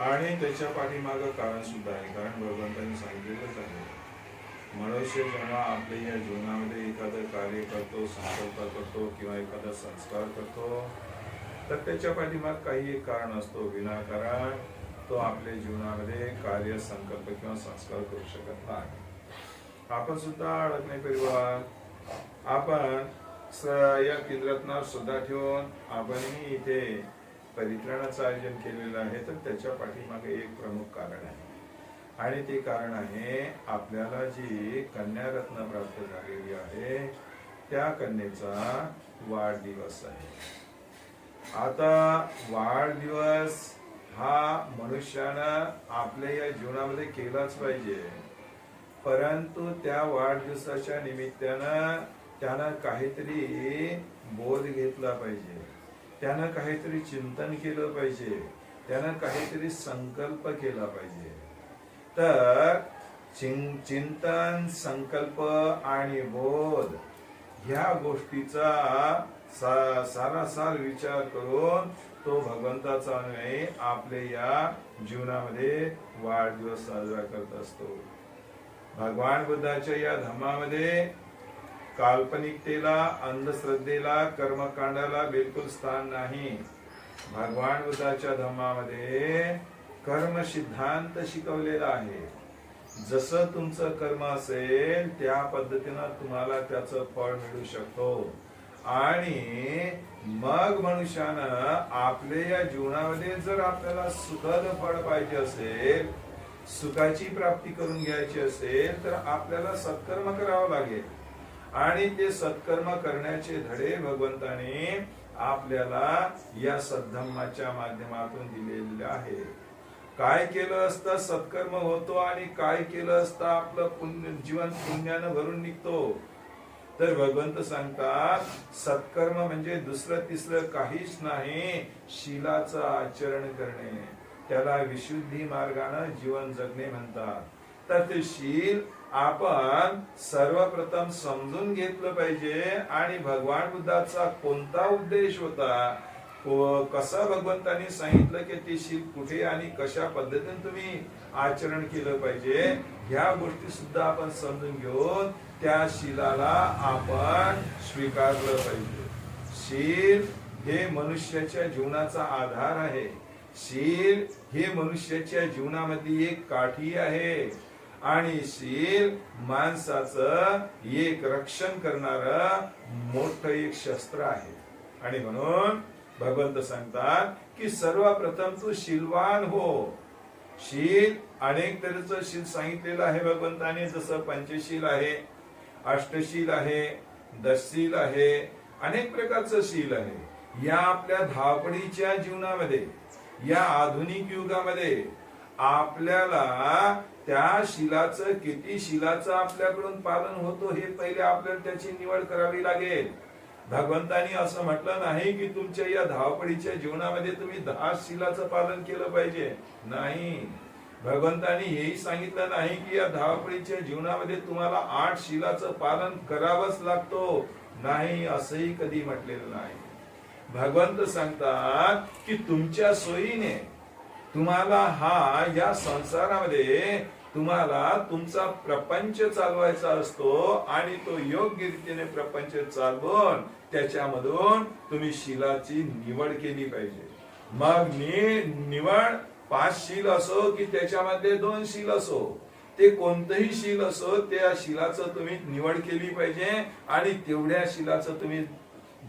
आणि त्याच्या पाठीमागं कारण सुद्धा आहे. कारण भगवंतांनी सांगितलेलंच आहे. मनुष्य जेव्हा आपल्या या जीवनामध्ये एखादं कार्य करतो संकल्प करतो किंवा एखादा संस्कार करतो तर त्याच्या पाठीमाग काही एक कारण असतो. विनाकारण तो आपल्या जीवनामध्ये कार्य संकल्प किंवा संस्कार करू शकत नाही. आपण सुद्धा अडकणे परिवार आपण या केंद्रात सुद्धा ठेवून आपणही इथे परित्राणाचं आयोजन केलेलं आहे तर त्याच्या पाठीमागे एक प्रमुख कारण आहे. आणि ते कारण आहे आपल्याला जी कन्यारत्न प्राप्त झालेली आहे त्या कन्येचा वाढदिवस आहे. आता वाढदिवस हा मनुष्यानं आपल्या या जीवनामध्ये केलाच पाहिजे. परंतु त्या वाढदिवसाच्या निमित्तानं त्यानं काहीतरी बोध घेतला पाहिजे. त्यानं काहीतरी चिंतन केलं पाहिजे. त्यानं काहीतरी संकल्प केला पाहिजे. तर चिं- चिंतन संकल्प आणि बोध ह्या गोष्टीचा सा- सारासार विचार करून तो भगवंताचा अन्वय आपले या जीवनामध्ये वाढदिवस साजरा करत असतो. भगवान बुद्धाच्या या धर्मामध्ये काल्पनिकतेला अंधश्रद्धेला कर्मकांडाला बिलकुल स्थान नाही. भगवान बुद्धाच्या धर्मामध्ये कर्म सिद्धांत शिकवलेला आहे. जसं तुमचं कर्म असेल त्या पद्धतीनं तुम्हाला त्याचं फळ मिळू शकतो. आणि मग मनुष्यानं आपल्या या जीवनामध्ये जर आपल्याला सुखद फळ पाहिजे असेल सुखाची प्राप्ती करून घ्यायची असेल तर आपल्याला सत्कर्म करावं लागेल. आणि ते सत्कर्म करण्याचे धडे भगवंताने आपल्याला या सद्धम्माच्या माध्यमातून दिलेले आहे. काय केलं असतं? सत्कर्म होतो आणि काय केलं असतं? आपलं पुण्य जीवन पुण्यानं भरून निघतो. तर भगवंत सांगतात सत्कर्म म्हणजे दुसरं तिसरं काहीच नाही शिलाचं आचरण करणे. त्याला विशुद्धी मार्गाने जीवन जगणे म्हणतात. तर ते शील आपण सर्वप्रथम समजून घेतलं पाहिजे आणि भगवान बुद्धाचा कोणता उद्देश होता? को- कसं सांगितलं की ती शील कुठे आणि कशा पद्धतीने तुम्ही आचरण केलं पाहिजे? ह्या गोष्टी सुद्धा आपण समजून घेऊन त्या शिलाला आपण स्वीकारलं पाहिजे. शील हे मनुष्याच्या जीवनाचा आधार आहे. शील हे मनुष्याच्या जीवनामध्ये एक काठी आहे. आणि शील माणसाचं एक रक्षण करणार मोठ एक शस्त्र आहे. आणि म्हणून भगवंत सांगतात की सर्वप्रथम तू शीलवान हो. शील अनेक तऱ्हेचं शील सांगितलेलं आहे भगवंताने जसं पंचशील आहे अष्टशील आहे दशशील आहे अनेक प्रकारचं शील आहे. या आपल्या धावपडीच्या जीवनामध्ये या आधुनिक युगामध्ये आपल्याला त्या शिलाचं किती शिलाचं आपल्याकडून पालन होतो हे पहिले आपल्याला त्याची निवड करावी लागेल. भगवंतानी असं म्हटलं नाही की तुमच्या या धावपडीच्या जीवनामध्ये तुम्ही दहा शिलाचं पालन केलं पाहिजे. नाही. भगवंतानी हेही सांगितलं नाही की या धावपडीच्या जीवनामध्ये तुम्हाला आठ शिलाचं पालन करावंच लागतो. नाही असंही कधी म्हटलेलं नाही. भगवंत सांगतात की तुमच्या सोयीने तुम्हाला हा या संसारामध्ये तुम्हाला तुमचा प्रपंच चालवायचा असतो आणि तो योग्य रीतीने प्रपंच चालवून त्याच्यामधून तुम्ही शिलाची निवड केली पाहिजे. मग मी निवड पाच शील असो की त्याच्यामध्ये दोन शील असो ते कोणतंही शील असो त्या शिलाचं तुम्ही निवड केली पाहिजे आणि तेवढ्या शिलाचं तुम्ही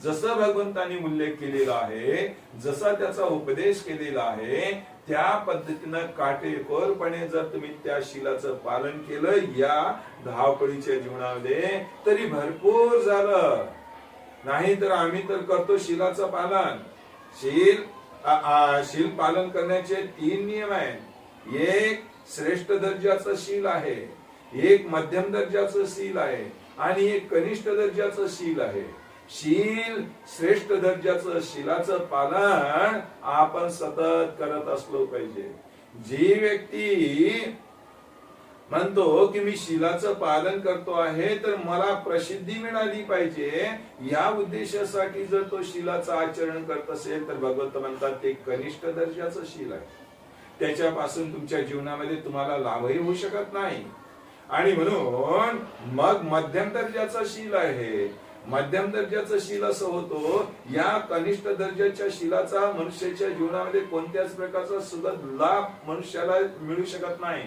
जसं भगवंतानी उल्लेख केलेला आहे जसा त्याचा उपदेश केलेला आहे त्या पद्धतीनं काटेकोरपणे जर तुम्ही त्या शिलाचं पालन केलं या धावपळीच्या जीवनामध्ये तरी भरपूर झालं. नाही तर आम्ही तर करतो शिलाचं पालन. शील आ- आ- शील पालन करण्याचे तीन नियम आहेत. एक श्रेष्ठ दर्जाचं शील आहे. एक मध्यम दर्जाचं शील आहे. आणि एक कनिष्ठ दर्जाचं शील आहे. शील श्रेष्ठ दर्जाचं शिलाचं पालन आपण सतत करत असलो पाहिजे. जी व्यक्ती म्हणतो की मी शिलाचं पालन करतो आहे तर मला प्रसिद्धी मिळाली पाहिजे. या उद्देशासाठी जर तो शिलाचं आचरण करत असेल तर भगवंत म्हणतात ते कनिष्ठ दर्जाचं शील आहे. त्याच्यापासून तुमच्या जीवनामध्ये तुम्हाला लाभही होऊ शकत नाही. आणि म्हणून मग मध्यम दर्जाचा शील आहे. मध्यम दर्जाचं शील असं होतो या कनिष्ठ दर्जाच्या शिलाचा मनुष्याच्या जीवनामध्ये कोणत्याच प्रकारचा सुद्धा लाभ मनुष्याला मिळू शकत नाही.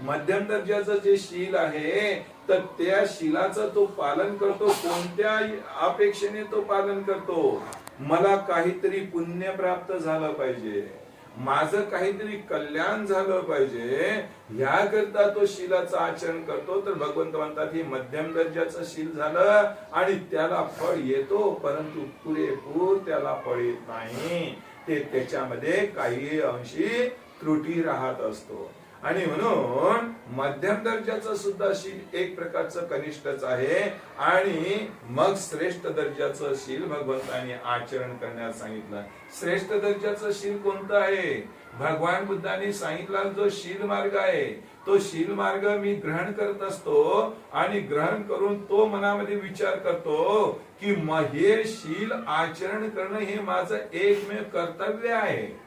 मध्यम दर्जाचं जे शील आहे तर त्या शिलाचं तो पालन करतो कोणत्या अपेक्षेने तो पालन करतो. मला काहीतरी पुण्य प्राप्त झालं पाहिजे. माझं काहीतरी कल्याण झालं पाहिजे याकरता तो शिलाचं आचरण करतो तर भगवंत म्हणतात हे मध्यम दर्जाचं शील झालं आणि त्याला फळ येतो परंतु पुरेपूर त्याला फळ येत नाही. ते त्याच्यामध्ये काही अंशी त्रुटी राहत असतो. आणि म्हणून मध्यम दर्जाचं सुद्धा शील एक प्रकारचं कनिष्ठच आहे. आणि मग श्रेष्ठ दर्जाचं शील भगवंताने आचरण करण्यास सांगितलं. श्रेष्ठ दर्जाचं शील कोणतं आहे? भगवान बुद्धाने सांगितला जो शील मार्ग आहे तो शील मार्ग मी ग्रहण करत असतो आणि ग्रहण करून तो मनामध्ये विचार करतो की हे शील आचरण करणं हे माझं एकमेव कर्तव्य आहे.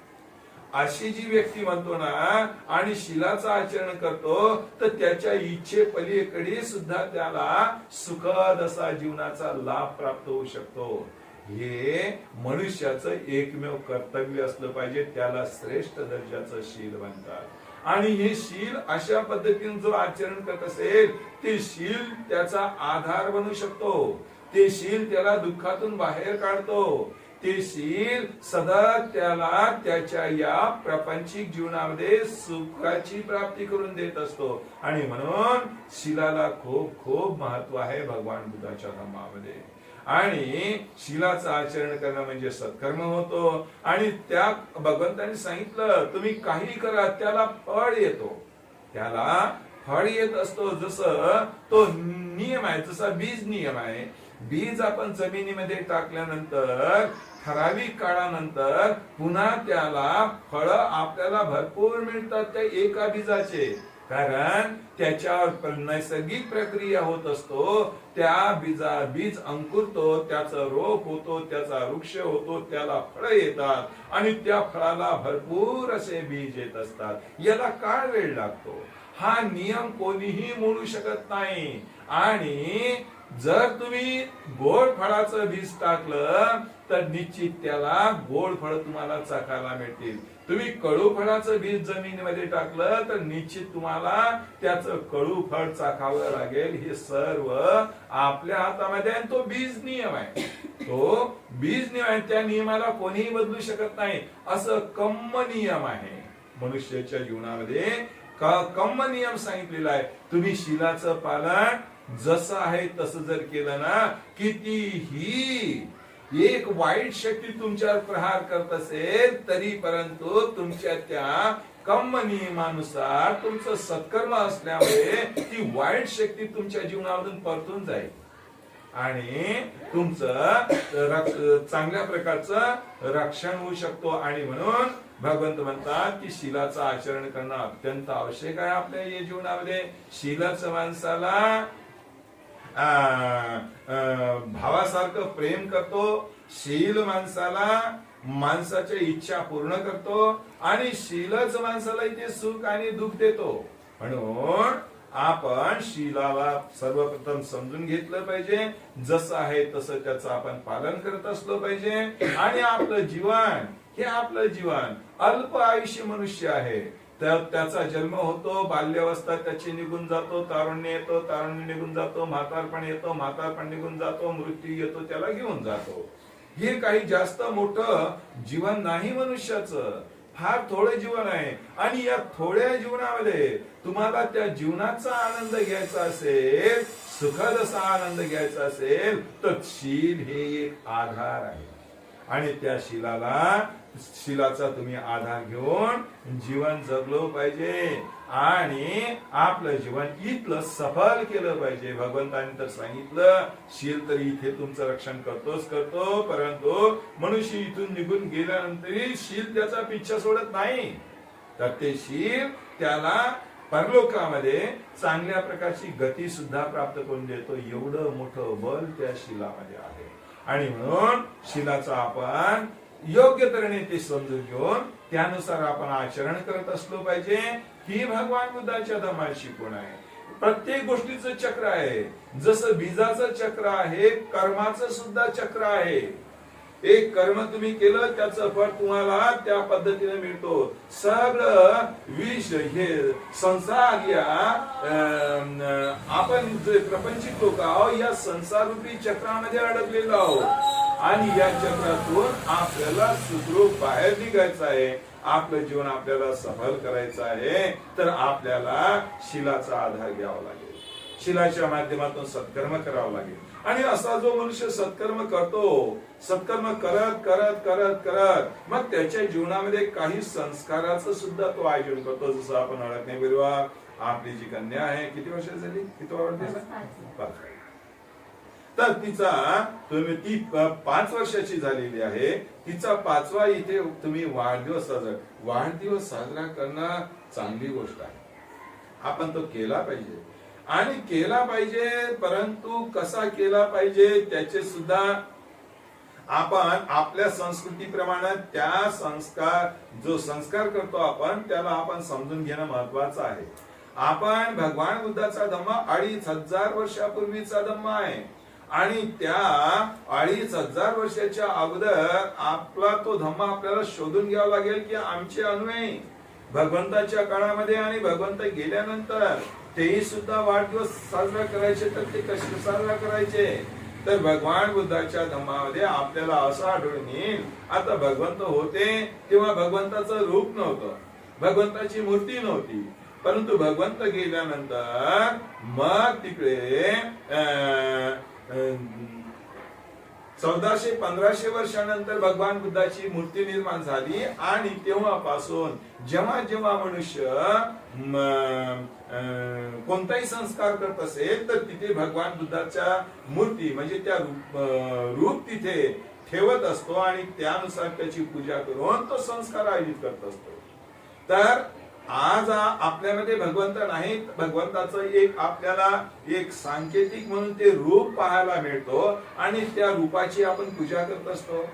अशी जी व्यक्ती म्हणतो ना आणि शिलाचं आचरण करतो तर त्याच्या इच्छे पलीकडे सुद्धा त्याला सुखद असा जीवनाचा लाभ प्राप्त होऊ शकतो. हे मनुष्याचं एकमेव कर्तव्य असलं पाहिजे त्याला श्रेष्ठ दर्जाचं शील म्हणतात. आणि हे शील अशा पद्धतीने जो आचरण करत असेल ते शील त्याचा आधार बनू शकतो. ते शील त्याला दुःखातून बाहेर काढतो. ते शील सदा त्याला त्याच्या या प्रापंचिक जीवनामध्ये सुखाची प्राप्ती करून देत असतो. आणि म्हणून शिलाला खूप खूप महत्त्व आहे भगवान बुद्धाच्या धर्मामध्ये. आणि शिलाचं आचरण करणं म्हणजे सत्कर्म होतो. आणि त्या भगवंताने सांगितलं तुम्ही काही करा त्याला फळ येतो. त्याला फळ येत असतो. जसं तो नियम आहे. जसा बीज नियम आहे बीज आपण जमिनीमध्ये टाकल्यानंतर ठराविक काळानंतर पुन्हा त्याला फळ आपल्याला भरपूर मिळतात त्या एका बीजाचे कारण त्याच्यावर नैसर्गिक प्रक्रिया होत असतो. त्या बीजा बीज अंकुरतो त्याचा रोप होतो त्याचा वृक्ष होतो त्याला फळ येतात आणि त्या फळाला भरपूर असे बीज येत असतात. याला काळ वेळ लागतो. हा नियम कोणीही मोडू शकत नाही. आणि जर तुम्ही गोड फळाचं बीज टाकलं तर निश्चित त्याला गोड फळ तुम्हाला चाखायला मिळतील. तुम्ही कडू फळाचं बीज जमिनीमध्ये टाकलं तर निश्चित तुम्हाला त्याचं कडू फळ चाखावं लागेल. हे सर्व आपल्या हातामध्ये आहे आणि तो बीज नियम आहे. तो बीज नियम आहे. त्या नियमाला कोणीही बदलू शकत नाही. असं कम्म नियम आहे. मनुष्याच्या जीवनामध्ये कम्म नियम सांगितलेला आहे. तुम्ही शिलाचं पालन जसं आहे तसं जर केलं ना कितीही एक वाईट शक्ती तुमच्यावर प्रहार करत असेल तरी परंतु तुमच्या त्या कम नियमानुसार तुमचं सत्कर्म असल्यामुळे ती वाईट शक्ती तुमच्या जीवनामधून परतून जाईल. आणि तुमचं चांगल्या प्रकारचं रक्षण होऊ शकतो. आणि म्हणून भगवंत म्हणतात की शिलाचं आचरण करणं अत्यंत आवश्यक आहे आपल्या या जीवनामध्ये. शिलाचं माणसाला भावासारखं प्रेम करतो शील माणसाला माणसाच्या इच्छा पूर्ण करतो आणि शीलच माणसाला इथे सुख आणि दुःख देतो. म्हणून आपण शिलाला सर्वप्रथम समजून घेतलं पाहिजे. जसं आहे तसं त्याचं आपण पालन करत असलो पाहिजे. आणि आपलं जीवन हे आपलं जीवन. अल्प आयुष्य मनुष्य आहे. तर त्याचा जन्म होतो बाल्यावस्था त्याची निघून जातो तारुण्य येतो तारुण्य निघून जातो म्हातारपण येतो म्हातारपण निघून जातो मृत्यू येतो त्याला घेऊन जातो. हे काही जास्त मोठं जीवन नाही मनुष्याचं. फार थोडं जीवन आहे. आणि या थोड्या जीवनामध्ये तुम्हाला त्या जीवनाचा आनंद घ्यायचा असेल सुखद असा आनंद घ्यायचा असेल तर शील हे एक आधार आहे. आणि त्या शिलाला शिलाचा तुम्ही आधार घेऊन जीवन जगलो पाहिजे आणि आपलं जीवन इथलं सफल केलं पाहिजे. भगवंताने तर सांगितलं शील तर इथे तुमचं रक्षण करतोच करतो परंतु मनुष्य इथून निघून गेल्यानंतरही शील त्याचा पिच्छा सोडत नाही. तर ते शील त्याला परलोकामध्ये चांगल्या प्रकारची गती सुद्धा प्राप्त करून देतो. एवढं मोठं बल त्या शिलामध्ये आहे. आणि म्हणून शिलाचा आपण योग्य तऱ्हेने ते समजून घेऊन त्यानुसार आपण आचरण करत असलो पाहिजे. ही भगवान बुद्धाच्या धर्मात शिकवण आहे? प्रत्येक गोष्टीचं चक्र आहे. जसं बीजाचं चक्र आहे कर्माचं सुद्धा चक्र आहे. एक कर्म तुम्ही केलं त्याचं फळ तुम्हाला त्या पद्धतीने मिळतो. सगळं विष हे संसार या आपण जे प्रपंचित लोक आहोत या संसार रूपी चक्रामध्ये अडकलेलो आहोत. आणि या चक्रातून आपल्याला सुखरूप बाहेर निघायचं आहे. आपलं जीवन आपल्याला सफल करायचं आहे. तर आपल्याला शिलाचा आधार घ्यावा लागेल. शिलाच्या माध्यमातून सत्कर्म करावं लागेल. आणि असा जो मनुष्य सत्कर्म करतो सत्कर्म करत करत करत करत मग त्याच्या जीवनामध्ये काही संस्काराचं सुद्धा तो आयोजन करतो. जसं आपण अडक नाही आपली जी कन्या आहे किती वर्ष झाली? किती पाच. तर तिचा तुम्ही ती पाच वर्षाची झालेली आहे. तिचा पाचवा इथे तुम्ही वाढदिवस साजरा वाढदिवस साजरा करणं चांगली गोष्ट आहे. आपण तो केला पाहिजे. आणि केला पाहिजे परंतु कसा केला पाहिजे त्याचे सुद्धा आपण आपल्या संस्कृतीप्रमाणे त्या संस्कार जो संस्कार करतो आपण त्याला आपण समजून घेणं महत्वाचं आहे. आपण भगवान बुद्धाचा धम्मा अडीच हजार वर्षापूर्वीचा धम्मा आहे. आणि त्या अडीच हजार वर्षाच्या अगोदर आपला तो धम्मा आपल्याला शोधून घ्यावा लागेल की आमचे अनुयायी भगवंताच्या काळामध्ये आणि भगवंत गेल्यानंतर तेही सुद्धा वाढदिवस साजरा करायचे तर ते कसे साजरा करायचे? तर भगवान बुद्धाच्या धम्मामध्ये आपल्याला असं आढळून येईल आता भगवंत होते तेव्हा भगवंताचं रूप नव्हतं भगवंताची मूर्ती नव्हती. परंतु भगवंत गेल्यानंतर मग तिकडे अं, चौदाशे पंधराशे वर्षानंतर भगवान बुद्धाची मूर्ती निर्माण झाली आणि तेव्हापासून जेव्हा जेव्हा मनुष्य अं, कोणताही संस्कार करत असेल तर तिथे भगवान बुद्धाच्या मूर्ती म्हणजे त्या रूप अं, रूप तिथे ठेवत असतो आणि त्यानुसार त्याची पूजा करून तो संस्कार आयोजित करत असतो. तर आज आपल्यामध्ये भगवंत नाहीत. भगवंताचं एक आपल्याला एक सांकेतिक म्हणून ते रूप पाहायला मिळतो आणि त्या रूपाची आपण पूजा करत असतो.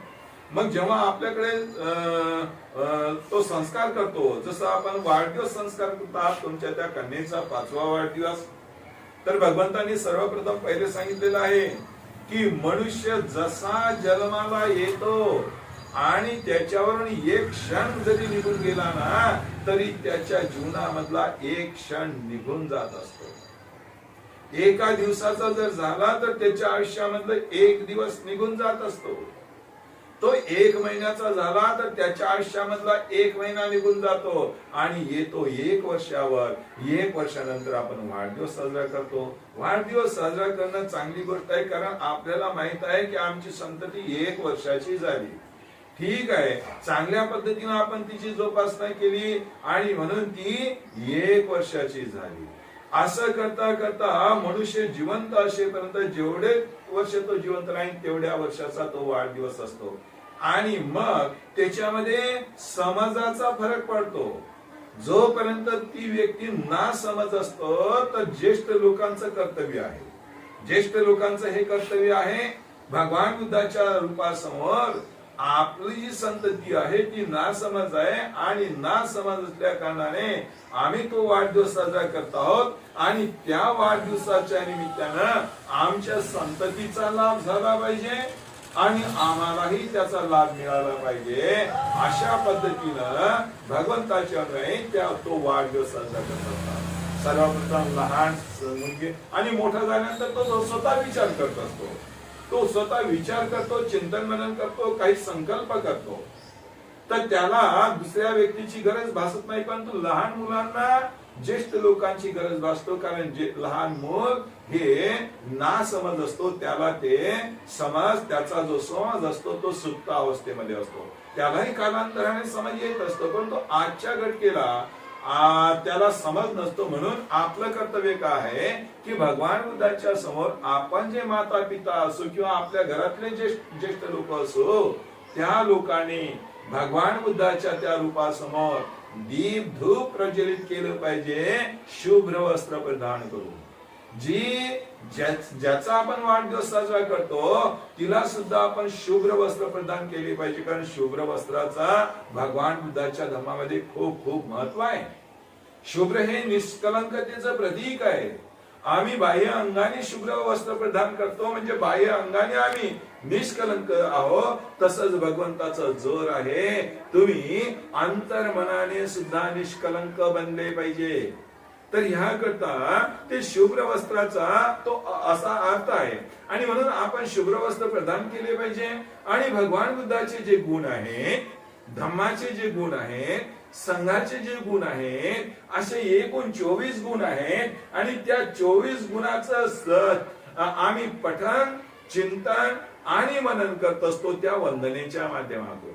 मग जेव्हा आपल्याकडे अं, अं, तो संस्कार करतो जसं आपण वाढदिवस संस्कार करतात तुमच्या त्या कन्येचा पाचवा वाढदिवस. तर भगवंतांनी सर्वप्रथम पहिले सांगितलेलं आहे की मनुष्य जसा जन्माला येतो आणि त्याच्यावरून एक क्षण जरी निघून गेला ना तरी त्याच्या जीवनामधला एक क्षण निघून जात असतो. एका दिवसाचा जर झाला तर त्याच्या आयुष्यामधलं एक दिवस निघून जात असतो. तो एक महिन्याचा झाला तर त्याच्या आयुष्यामधला एक महिना निघून जातो. आणि येतो एक वर्षावर. एक वर्षानंतर आपण वाढदिवस साजरा करतो. वाढदिवस साजरा करणं चांगली गोष्ट आहे कारण आपल्याला माहीत आहे की आमची संतती एक वर्षाची झाली. ठीक आहे. चांगल्या पद्धतीनं आपण तिची जोपासना केली आणि म्हणून ती एक वर्षाची झाली. असं करता करता मनुष्य जिवंत असेपर्यंत जेवढे वर्ष तो जिवंत राहील तेवढ्या वर्षाचा तो वाढदिवस असतो. आणि मग त्याच्यामध्ये समाजाचा फरक पडतो. जोपर्यंत ती व्यक्ती ना समज असतो तर ज्येष्ठ लोकांचं कर्तव्य आहे. ज्येष्ठ लोकांचं हे कर्तव्य आहे भगवान बुद्धाच्या रूपासमोर आपली जी संतती आहे ती ना समज आहे आणि ना समज असल्या कारणाने आम्ही तो वाढदिवस साजरा करत आहोत आणि त्या वाढदिवसाच्या निमित्तानं आमच्या संततीचा लाभ झाला पाहिजे आणि आम्हालाही त्याचा लाभ मिळाला पाहिजे. अशा पद्धतीनं भगवंताच्या अन्वये त्या तो वाढदिवस साजरा करत सर्वप्रथम लहान मुलगी म्हणजे- आणि मोठा झाल्यानंतर तो स्वतः विचार करत असतो. तो स्वतः विचार करतो चिंतन मनन करतो काही संकल्प करतो. तर त्याला दुसऱ्या व्यक्तीची गरज भासत नाही परंतु लहान मुलांना ज्येष्ठ लोकांची गरज भासतो कारण जे लहान मुल हे ना समज असतो त्याला ते समज त्याचा जो समज असतो तो सुप्त अवस्थेमध्ये असतो. त्यालाही कालांतराने समज येत असतो परंतु आजच्या घटकेला त्याला समज नसतो म्हणून आपलं कर्तव्य काय आहे की भगवान बुद्धाच्या समोर आपण जे माता पिता असो किंवा आपल्या घरातले ज्येष्ठ ज्येष्ठ लोक असो त्या लोकांनी भगवान बुद्धाच्या त्या रूपासमोर दीप धूप प्रज्वलित केलं पाहिजे शुभ्र वस्त्र प्रदान करून. जी ज्याचा आपण वाढदिवस साजरा करतो तिला सुद्धा आपण शुभ्र वस्त्र प्रदान केले पाहिजे. कारण शुभ्र वस्त्राचा भगवान बुद्धाच्या धर्मामध्ये खूप खूप महत्त्व आहे. शुभ्र हे निष्कलंकतेचं प्रतीक आहे. आम्ही बाह्य अंगाने शुभ्र वस्त्र प्रदान करतो म्हणजे बाह्य अंगाने आम्ही निष्कलंक आहोत. तसंच भगवंताचं जोर आहे. तुम्ही अंतर्मनाने सुद्धा निष्कलंक बनले पाहिजे. तर ह्या करता ते शुभ्र वस्त्राचा तो असा अर्थ आहे. आणि म्हणून आपण शुभ्र वस्त्र प्रदान केले पाहिजे. आणि भगवान बुद्धाचे जे गुण आहेत धम्माचे जे गुण आहेत संघाचे जे गुण आहेत असे एकूण चोवीस गुण आहेत. आणि त्या चोवीस गुणाचं सत आम्ही पठन चिंतन आणि मनन करत असतो त्या वंदनेच्या माध्यमातून.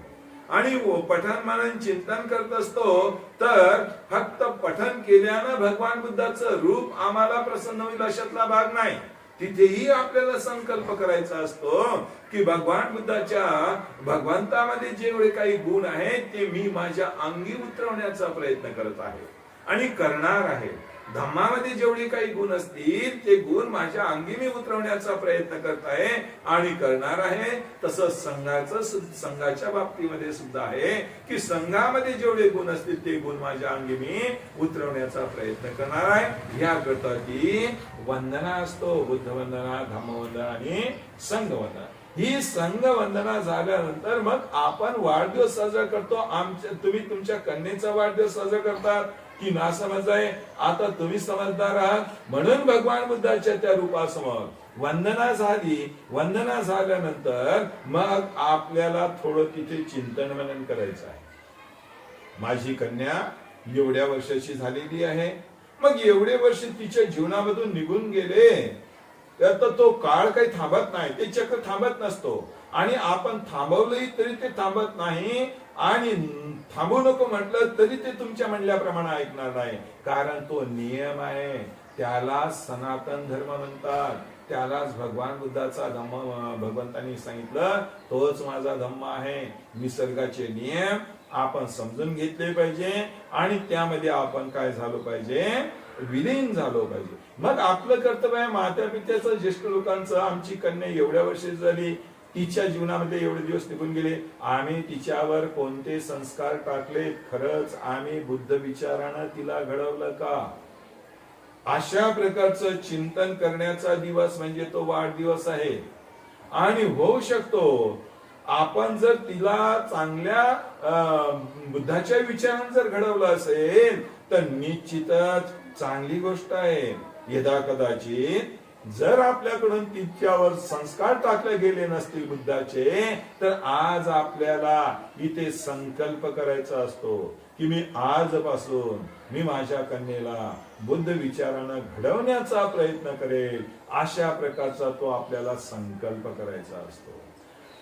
आणि पठन मनन चिंतन करत असतो तर फक्त पठन केल्यानं भगवान बुद्धाचं रूप आम्हाला प्रसन्न होईल अशातला भाग नाही. तिथेही आपल्याला संकल्प करायचा असतो की भगवान बुद्धाच्या भगवंतामध्ये जेवढे काही गुण आहेत ते मी माझ्या अंगी उतरवण्याचा प्रयत्न करत आहे. आणि करणार आहे. धम्मामध्ये जेवढे काही गुण असतील ते गुण माझ्या अंगी मी उतरवण्याचा प्रयत्न करत आहे आणि करणार आहे. तसं संघाचं संघाच्या बाबतीमध्ये सुद्धा आहे की संघामध्ये जेवढे गुण असतील ते गुण माझ्या अंगी मी उतरवण्याचा प्रयत्न करणार आहे. याकरता ती वंदना असतो बुद्ध वंदना धम्मवंदना आणि संघवंदना. ही संघ वंदना झाल्यानंतर मग आपण वाढदिवस साजरा करतो. आमच्या तुम्ही तुमच्या कन्येचा वाढदिवस साजरा करतात. की ना समज आहे आता तुम्ही समजणार आहात. म्हणून भगवान बुद्धाच्या त्या रूपासमोर वंदना झाली. वंदना झाल्यानंतर मग आपल्याला थोडं तिथे चिंतन मनन करायचं आहे. माझी कन्या एवढ्या वर्षाची झालेली आहे. मग एवढे वर्ष तिच्या जीवनामधून निघून गेले. तर तो काळ काही थांबत नाही ते चक्र थांबत नसतो. आणि आपण थांबवलंही तरी ते थांबत नाही आणि थांबू नको म्हटलं तरी ते तुमच्या म्हणल्याप्रमाणे ऐकणार नाही. कारण तो नियम आहे त्याला सनातन धर्म म्हणतात. त्यालाच भगवान बुद्धाचा धम्म भगवंतांनी सांगितलं तोच माझा धम्म आहे. निसर्गाचे नियम आपण समजून घेतले पाहिजे आणि त्यामध्ये आपण काय झालो पाहिजे? विलीन झालो पाहिजे. मग आपलं कर्तव्य आहे माता पित्याचं ज्येष्ठ लोकांचं. आमची कन्या एवढ्या वर्षी झाली तिच्या जीवनामध्ये एवढे दिवस निघून गेले. आम्ही तिच्यावर कोणते संस्कार टाकले खरंच आम्ही बुद्ध विचारानं तिला घडवलं का? अशा प्रकारचं चिंतन करण्याचा दिवस म्हणजे तो वाढदिवस आहे. आणि होऊ शकतो आपण जर तिला चांगल्या बुद्धाच्या विचारानं जर घडवलं असेल तर निश्चितच चांगली गोष्ट आहे. यदा कदाचित जर आपल्याकडून तिच्यावर संस्कार टाकले गेले नसतील बुद्धाचे तर आज आपल्याला इथे संकल्प करायचा असतो की मी आजपासून मी माझ्या कन्येला बुद्ध विचारानं घडवण्याचा प्रयत्न करेल अशा प्रकारचा तो आपल्याला संकल्प करायचा असतो.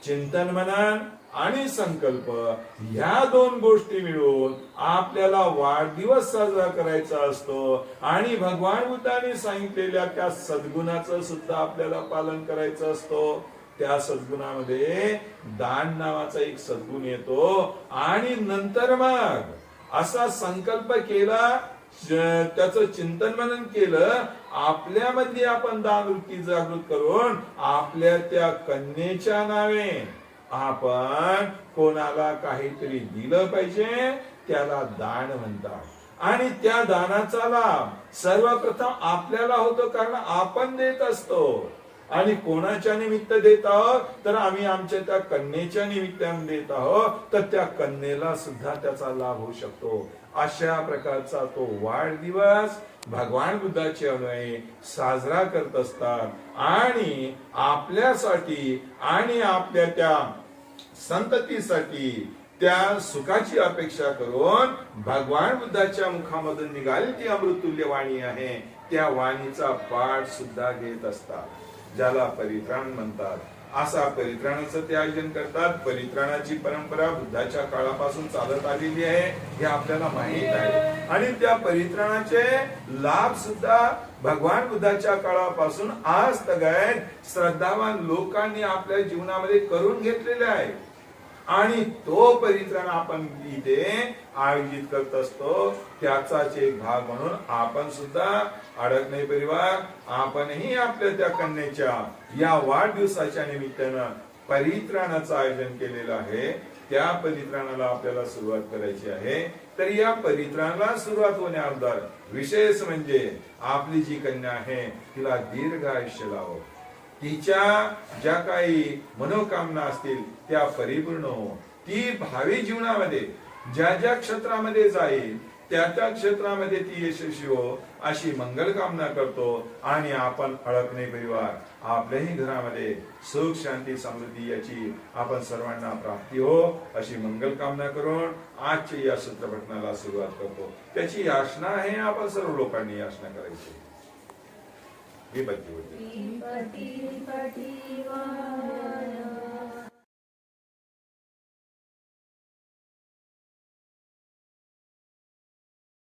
चिंतन मनन आणि संकल्प ह्या दोन गोष्टी मिळून आपल्याला वाढदिवस साजरा करायचा असतो. आणि भगवान बुद्धाने सांगितलेल्या त्या सद्गुणाचं सुद्धा आपल्याला पालन करायचं असतो. त्या सद्गुणामध्ये दान नावाचा एक सद्गुण येतो. आणि नंतर मग असा संकल्प केला त्याचं चिंतन मनन केलं आपल्यामध्ये आपण दानवृत्ती जागृत करून आपल्या त्या कन्येच्या नावे आपण कोणाला काहीतरी दिलं पाहिजे त्याला दान म्हणतात. आणि त्या दानाचा लाभ सर्वप्रथम आपल्याला होतो कारण आपण देत असतो. आणि कोणाच्या निमित्त देत आहोत? तर आम्ही आमच्या त्या कन्येच्या निमित्ताने देत आहोत. तर त्या कन्येला सुद्धा त्याचा लाभ होऊ शकतो. अशा प्रकारचा तो वाढदिवस भगवान बुद्धाचे अनुयायी साजरा करत असतात. आणि आपल्यासाठी आणि आपल्या त्या संततीसाठी त्या सुखाची अपेक्षा करून भगवान बुद्धाच्या मुखामधून निघाली ती अमृतुल्य वाणी आहे. त्या वाणीचा पाठ सुद्धा घेत असतात. ज्याला परित्राण म्हणतात. असा परित्राणाचं ते आयोजन करतात. परित्राणाची परंपरा बुद्धाच्या काळापासून चालत आलेली आहे हे आपल्याला माहीत आहे. आणि त्या परित्राणाचे लाभ सुद्धा भगवान बुद्धाच्या काळापासून आज तगायत श्रद्धावान लोकांनी आपल्या जीवनामध्ये करून घेतलेले आहे आणि तो परित्राण आपण इथे आयोजित करत असतो. त्याचाच एक भाग म्हणून आपण सुद्धा अडकणे परिवार. आपणही आपल्या त्या कन्याच्या या वाढदिवसाच्या निमित्तानं परित्राणाचं आयोजन केलेलं आहे. त्या परित्राणाला आपल्याला सुरुवात करायची आहे. तर या परित्राणाला सुरुवात होण्या अगोदर विशेष म्हणजे आपली जी कन्या आहे तिला दीर्घ आयुष्य लावो. तिच्या ज्या काही मनोकामना असतील त्या परिपूर्ण हो ती भावी जीवनामध्ये ज्या ज्या क्षेत्रामध्ये जाईल त्या त्या क्षेत्रामध्ये ती यशस्वी हो अशी मंगल कामना करतो आणि आपण अळकणे परिवार आपल्याही घरामध्ये सुख शांती समृद्धी याची आपण सर्वांना प्राप्ती हो अशी मंगल कामना करून आजच्या या सूत्रपठणाला सुरुवात करतो. त्याची याचना आहे आपण सर्व लोकांनी याचना करायची. विपत्ती होते पती पटी